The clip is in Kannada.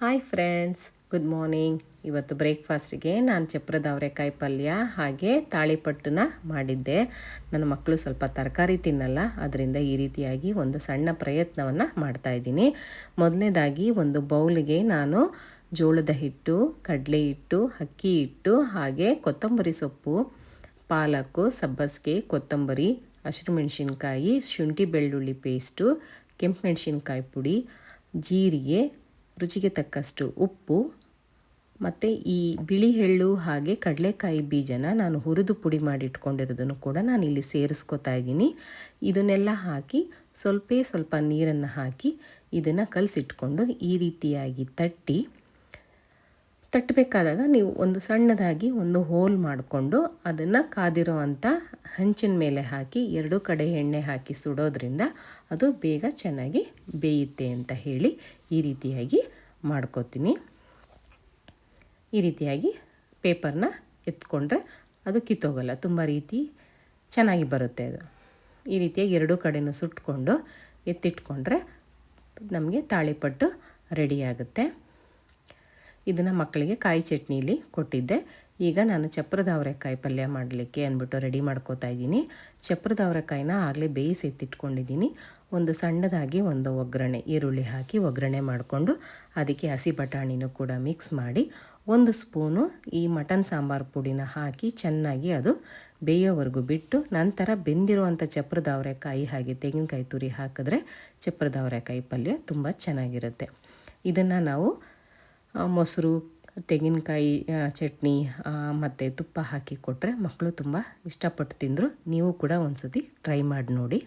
ಹಾಯ್ ಫ್ರೆಂಡ್ಸ್ ಗುಡ್ ಮಾರ್ನಿಂಗ್ ಇವತ್ತು ಬ್ರೇಕ್ಫಾಸ್ಟಿಗೆ ನಾನು ಚಪ್ರದ ಅವರೆಕಾಯಿ ಪಲ್ಯ ಹಾಗೆ ತಾಳಿಪಟ್ಟನ್ನ ಮಾಡಿದ್ದೆ. ನನ್ನ ಮಕ್ಕಳು ಸ್ವಲ್ಪ ತರಕಾರಿ ತಿನ್ನಲ್ಲ ಅದರಿಂದ ಈ ರೀತಿಯಾಗಿ ಒಂದು ಸಣ್ಣ ಪ್ರಯತ್ನವನ್ನು ಮಾಡ್ತಾಯಿದ್ದೀನಿ ಮೊದಲನೇದಾಗಿ ಒಂದು ಬೌಲಿಗೆ ನಾನು ಜೋಳದ ಹಿಟ್ಟು, ಕಡಲೆ ಹಿಟ್ಟು, ಅಕ್ಕಿ ಹಿಟ್ಟು, ಹಾಗೆ ಕೊತ್ತಂಬರಿ ಸೊಪ್ಪು ಪಾಲಕ್ಕು ಸಬ್ಬಸಿಗೆ, ಕೊತ್ತಂಬರಿ, ಹಸಿರುಮೆಣ್ಸಿನ್ಕಾಯಿ, ಶುಂಠಿ ಬೆಳ್ಳುಳ್ಳಿ ಪೇಸ್ಟು ಕೆಂಪು ಮೆಣಸಿನ್ಕಾಯಿ ಪುಡಿ, ಜೀರಿಗೆ ರುಚಿಗೆ ತಕ್ಕಷ್ಟು ಉಪ್ಪು ಮತ್ತು ಈ ಬಿಳಿ ಎಳ್ಳು ಹಾಗೆ ಕಡಲೆಕಾಯಿ ಬೀಜನ ನಾನು ಹುರಿದು ಪುಡಿ ಮಾಡಿಟ್ಕೊಂಡಿರೋದನ್ನು ಕೂಡ ನಾನು ಇಲ್ಲಿ ಸೇರಿಸ್ಕೊತಾ ಇದ್ದೀನಿ. ಇದನ್ನೆಲ್ಲ ಹಾಕಿ ಸ್ವಲ್ಪ ಸ್ವಲ್ಪ ನೀರನ್ನು ಹಾಕಿ ಇದನ್ನು ಕಲಸಿಟ್ಕೊಂಡು ಈ ರೀತಿಯಾಗಿ ತಟ್ಟಿ ತಟ್ಟಬೇಕಾದಾಗ ನೀವು ಒಂದು ಸಣ್ಣದಾಗಿ ಒಂದು ಹೋಲ್ ಮಾಡಿಕೊಂಡು ಅದನ್ನು ಕಾದಿರೋ ಅಂಥ ಹಂಚಿನ ಮೇಲೆ ಹಾಕಿ ಎರಡೂ ಕಡೆ ಎಣ್ಣೆ ಹಾಕಿ ಸುಡೋದ್ರಿಂದ ಅದು ಬೇಗ ಚೆನ್ನಾಗಿ ಬೇಯುತ್ತೆ ಅಂತ ಹೇಳಿ ಈ ರೀತಿಯಾಗಿ ಮಾಡ್ಕೋತೀನಿ. ಈ ರೀತಿಯಾಗಿ ಪೇಪರ್ನ ಎತ್ಕೊಂಡ್ರೆ ಅದು ಕಿತ್ತೋಗಲ್ಲ. ತುಂಬ ರೀತಿ ಚೆನ್ನಾಗಿ ಬರುತ್ತೆ ಅದು. ಈ ರೀತಿಯಾಗಿ ಎರಡೂ ಕಡೆಯೂ ಸುಟ್ಕೊಂಡು ಎತ್ತಿಟ್ಕೊಂಡ್ರೆ ನಮಗೆ ತಾಳಿಪಟ್ಟು ರೆಡಿಯಾಗುತ್ತೆ ಇದನ್ನು ಮಕ್ಕಳಿಗೆ ಕಾಯಿ ಚಟ್ನಿಲಿ ಕೊಟ್ಟಿದ್ದೆ. ಈಗ ನಾನು ಚಪ್ರದ ಅವರೆಕಾಯಿ ಪಲ್ಯ ಮಾಡಲಿಕ್ಕೆ ಅಂದ್ಬಿಟ್ಟು ರೆಡಿ ಮಾಡ್ಕೋತಾ ಇದ್ದೀನಿ. ಚಪ್ರದ ಅವರೆಕಾಯಿನ ಆಗಲೇ ಬೇಯಿಸಿ ಎತ್ತಿಟ್ಕೊಂಡಿದ್ದೀನಿ. ಒಂದು ಸಣ್ಣದಾಗಿ ಒಂದು ಒಗ್ಗರಣೆ, ಈರುಳ್ಳಿ ಹಾಕಿ ಒಗ್ಗರಣೆ ಮಾಡಿಕೊಂಡು ಅದಕ್ಕೆ ಹಸಿ ಬಟಾಣಿನೂ ಕೂಡ ಮಿಕ್ಸ್ ಮಾಡಿ ಒಂದು ಸ್ಪೂನು ಈ ಮಟನ್ ಸಾಂಬಾರು ಪುಡಿನ ಹಾಕಿ ಚೆನ್ನಾಗಿ ಅದು ಬೇಯೋವರೆಗೂ ಬಿಟ್ಟು ನಂತರ ಬೆಂದಿರುವಂಥ ಚಪ್ರದ ಅವರೆಕಾಯಿ ಹಾಗೆ ತೆಂಗಿನಕಾಯಿ ತುರಿ ಹಾಕಿದ್ರೆ ಚಪ್ರದ ಅವರೆಕಾಯಿ ಪಲ್ಯ ತುಂಬ ಚೆನ್ನಾಗಿರುತ್ತೆ. ಇದನ್ನು ನಾವು ಮೊಸರು ತೆಂಗಿನಕಾಯಿ ಚಟ್ನಿ ಮತ್ತು ತುಪ್ಪ ಹಾಕಿ ಕೊಟ್ಟರೆ ಮಕ್ಕಳು ತುಂಬ ಇಷ್ಟಪಟ್ಟು ತಿಂದರು. ನೀವು ಕೂಡ ಒಂದು ಸತಿ ಟ್ರೈ ಮಾಡಿ ನೋಡಿ.